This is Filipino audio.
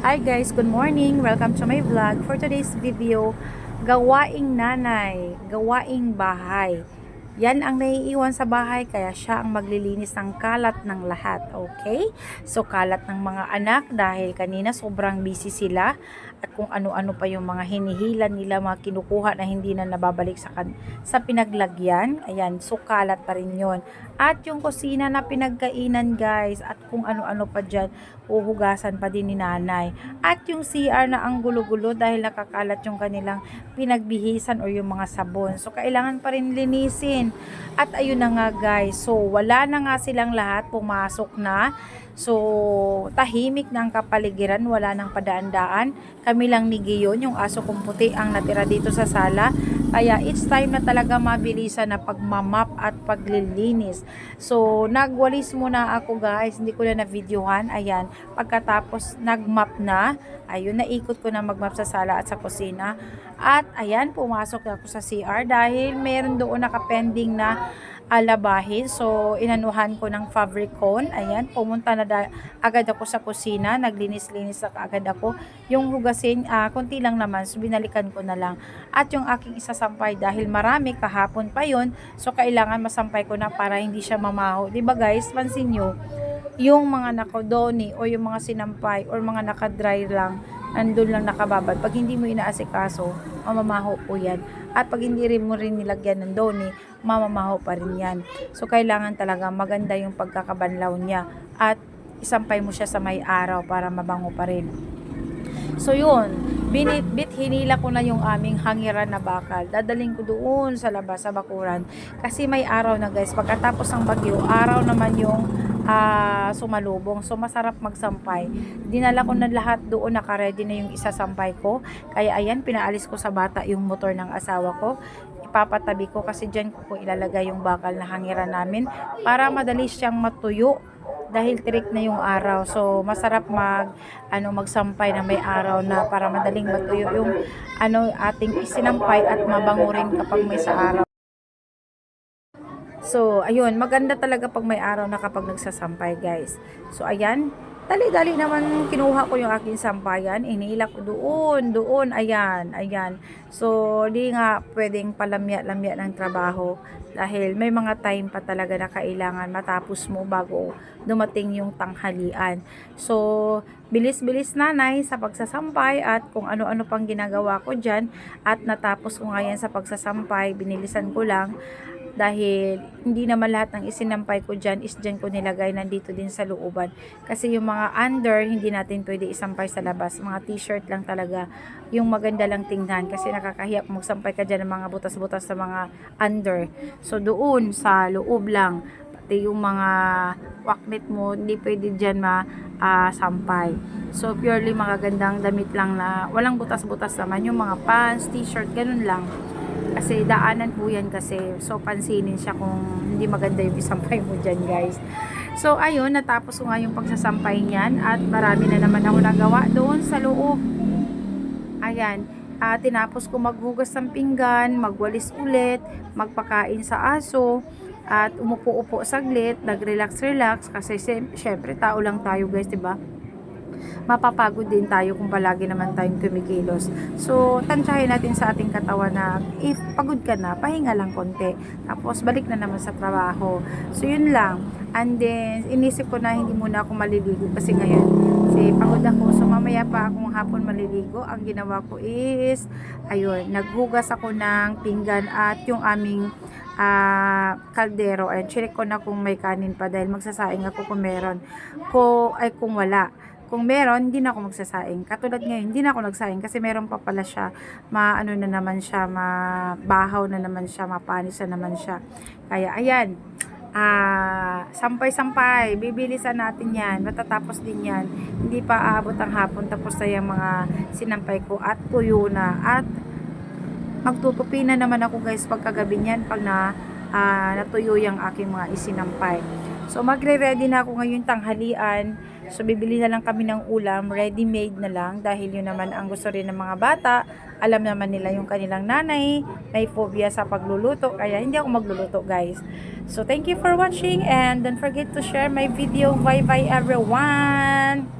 Hi guys, good morning. Welcome to my vlog. For today's video, gawaing nanay, gawaing bahay. Yan ang naiiwan sa bahay kaya siya ang maglilinis ng kalat ng lahat, okay? So kalat ng mga anak dahil kanina sobrang busy sila at kung ano-ano pa yung mga hinihilan nila, mga kinukuha na hindi na nababalik sa kan sa pinaglagyan. Ayan, so kalat pa rin 'yon. At yung kusina na pinagkainan, guys, at kung ano-ano pa diyan, uhugasan pa din ni nanay. At yung CR na ang gulo-gulo dahil nakakalat yung kanilang pinagbihisan o yung mga sabon. So, kailangan pa rin linisin. At ayun na nga guys, so wala na nga silang lahat, pumasok na. So, tahimik na ang kapaligiran, wala nang padaan-daan. Kami lang ni Giyon, yung aso kong puti ang natira dito sa sala. Kaya it's time na talaga mabilisan na pagmamap at paglilinis. So, nagwalis muna ako guys, hindi ko na na-videohan. Ayan, pagkatapos nagmap na, ayun, naikot ko na magmap sa sala at sa kusina. At ayan, pumasok ako sa CR dahil meron doon nakapending na alabahin. So, inanuhan ko ng fabric cone. Ayan, pumunta na agad ako sa kusina. Naglinis-linis na agad ako. Yung hugasin, ah, konti lang naman. So, binalikan ko na lang. At yung aking isasampay dahil marami kahapon pa yon So, kailangan masampay ko na para hindi siya mamaho. ba guys? Pansin nyo, yung mga nakodoni o yung mga sinampay or mga nakadry lang, nandun lang nakababad. Pag hindi mo inaasikaso, mamamaho po yan. At pag hindi rin mo rin nilagyan ng doni, mamamaho pa rin yan. So, kailangan talaga maganda yung pagkakabanlaw niya. At isampay mo siya sa may araw para mabango pa rin. So yun, binit bit hinila ko na yung aming hangiran na bakal. Dadaling ko doon sa labas sa bakuran kasi may araw na guys. Pagkatapos ng bagyo, araw naman yung ah, sumalubong. So masarap magsampay. Dinala ko na lahat doon, naka-ready na yung isasampay ko. Kaya ayan, pinaalis ko sa bata yung motor ng asawa ko ipapatabi ko kasi dyan ko po ilalagay yung bakal na hangiran namin para madali siyang matuyo dahil trick na yung araw. So, masarap mag ano magsampay na may araw na para madaling matuyo yung ano ating isinampay at mabango rin kapag may sa araw. So, ayun, maganda talaga pag may araw na kapag nagsasampay, guys. So, ayan, dali-dali naman kinuha ko yung aking sampayan, inila ko doon, doon, ayan, ayan. So, di nga pwedeng palamya-lamya ng trabaho dahil may mga time pa talaga na kailangan matapos mo bago dumating yung tanghalian. So, bilis-bilis nanay sa pagsasampay at kung ano-ano pang ginagawa ko dyan at natapos ko nga yan sa pagsasampay, binilisan ko lang dahil hindi naman lahat ng isinampay ko dyan is dyan ko nilagay nandito din sa looban. Kasi yung mga under hindi natin pwede isampay sa labas. Mga t-shirt lang talaga yung maganda lang tingnan kasi nakakahiya. Magsampay ka dyan ng mga butas-butas sa mga under. So doon sa loob lang. Pati yung mga waknet mo hindi pwede dyan ma-sampay so purely magagandang damit lang na walang butas-butas naman. Yung mga pants, t-shirt, ganun lang kasi daanan po yan kasi. So, pansinin siya kung hindi maganda yung isampay mo dyan, guys. So, ayun, natapos ko nga yung pagsasampay niyan at marami na naman ako nagawa doon sa loob. Ayan, ah, tinapos ko maghugas ng pinggan, magwalis ulit, magpakain sa aso, at umupo-upo saglit, nag-relax-relax kasi sy- syempre tao lang tayo guys, 'di ba? Mapapagod din tayo kung palagi naman tayong kumikilos. So, tansyahin natin sa ating katawan na if pagod ka na, pahinga lang konti. Tapos, balik na naman sa trabaho. So, yun lang. And then, inisip ko na hindi muna ako maliligo kasi ngayon, kasi pagod ako. So, mamaya pa akong hapon maliligo. Ang ginawa ko is, ayun, naghugas ako ng pinggan at yung aming ah kaldero check ko na kung may kanin pa dahil magsasaing ako kung meron ko ay kung wala kung meron, hindi na ako magsasaing. Katulad ngayon, hindi na ako nagsaing kasi meron pa pala siya, maano na naman siya, mabahaw na naman siya, mapanis na naman siya. Kaya, ayan, ah, sampay-sampay, bibilisan natin yan, matatapos din yan. Hindi pa aabot ang hapon, tapos na yung mga sinampay ko at tuyo na. At magtutupi na naman ako guys pagkagabi niyan pag na ah, natuyo yung aking mga isinampay. So magre-ready na ako ngayon tanghalian. So bibili na lang kami ng ulam, ready-made na lang dahil yun naman ang gusto rin ng mga bata. Alam naman nila yung kanilang nanay, may phobia sa pagluluto, kaya hindi ako magluluto guys. So thank you for watching and don't forget to share my video. Bye bye everyone!